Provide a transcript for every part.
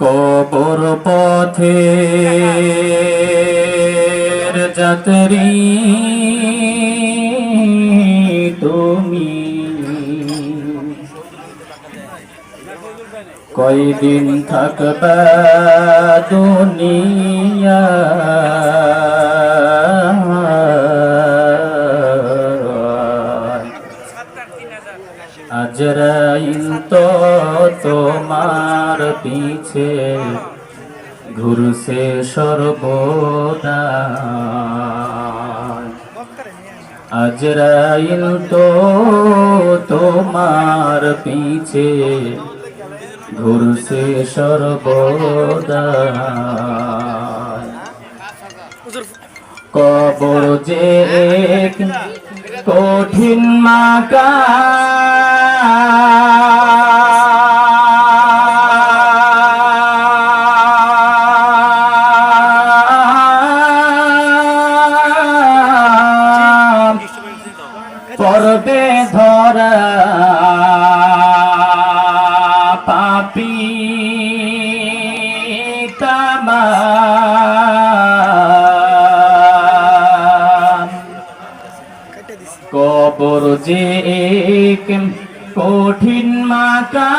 কবর পথে যাত্রী তুমি কয়দিন থাকবে দুনিয়া আজরাইল তো তোমার পিছে। ঘুরছে সর্বদা আজরাইল তো তোমার পিছে। ঘুরছে সর্বদা কবর যে কঠিন মাকা কবর যে এক কঠিন মাকা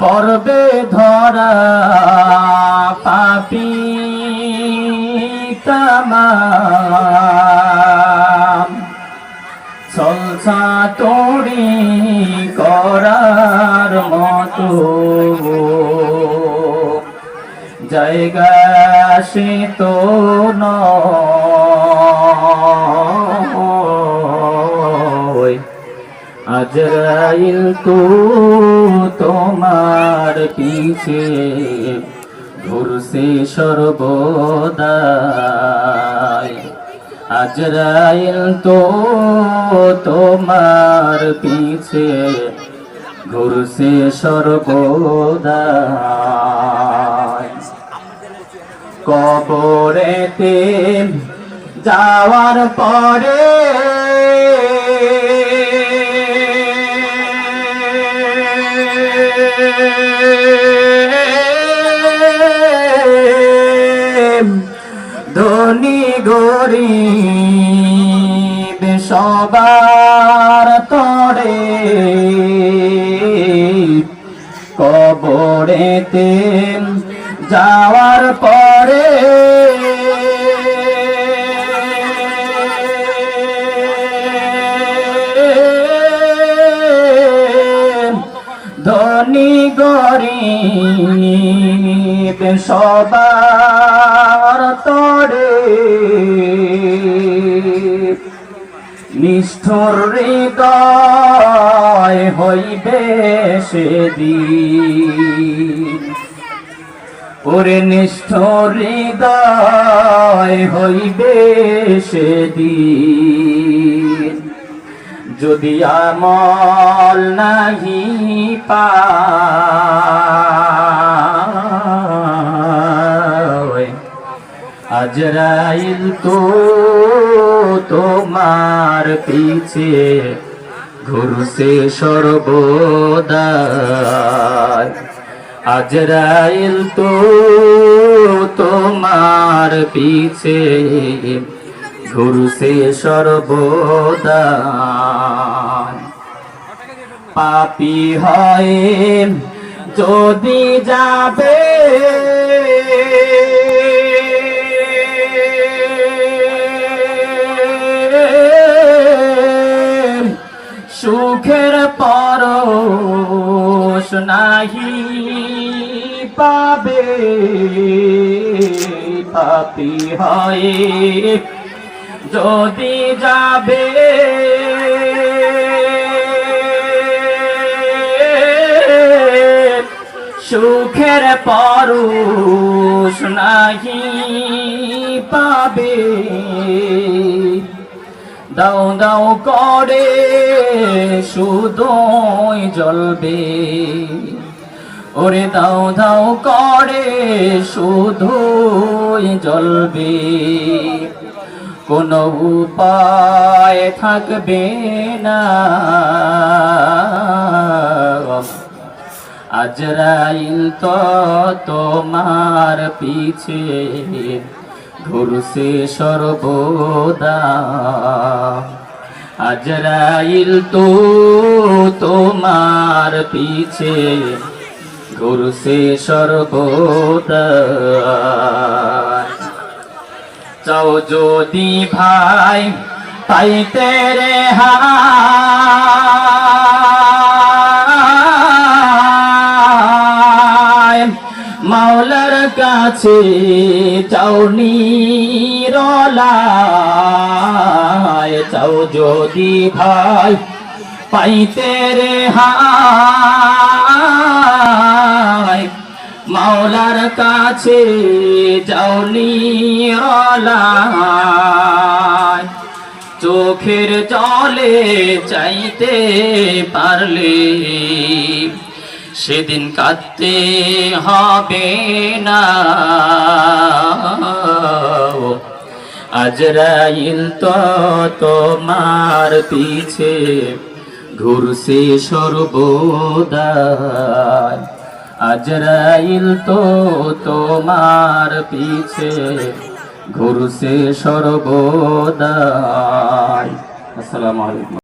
পর্বে ধরা পাপি তামা। তোড়ি করার মতো। জায়গা সে তো আজরাইল তো তোমার পিছে ঘুরছে সর্বদাই আজরাইল তো তোমার পিছে ঘুরছে সর্বদাই কবরেতে যাওয়ার পরে ধনী গরিব সবার তরে। কবরেতে যাওয়ার পরে ধনী গরিব সবার নিষ্ঠুর হৃদয় হইবে সেদিন। ওরে নিষ্ঠুর হৃদয় হইবে সেদিন। যদি আমল নাহি পায় আজরাইল তো তোমার পিছে, ঘুরছে সর্বদাই আজরাইল তো তোমার পিছে, ঘুরছে সর্বদাই পাপি হয় যদি যাবে সুখের পরশ নাহি পাবে পাপি হয় যদি যাবে। সুখের পরশ নাহি পাবে দাও দাও করে শুধুই জ্বলবে। ওরে দাও দাও করে শুধু জ্বলবে। কোনো উপায় থাকবে না। আজরাইল তো তোমার পিছে। ঘুরছে সর্বদা। আজরাইল তো তোমার পিছে ঘুরছে সর্বদা। চাও যদি ভাই পাইতে রে হায় মাওলার কাছে চাউনি রলায় চাও যদি ভাই পাইতে রে হায়। মাওলার কাছে যাওনি রলায় চোখের জলে চাইতে পারলে সেদিন কাঁদতে হবে না। আজরাইল তো তোমার পিছে, ঘুরছে সর্বদায় আজরাইল তো তোমার পিছে, ঘুরছে সর্বদায় আসসালামু আলাইকুম।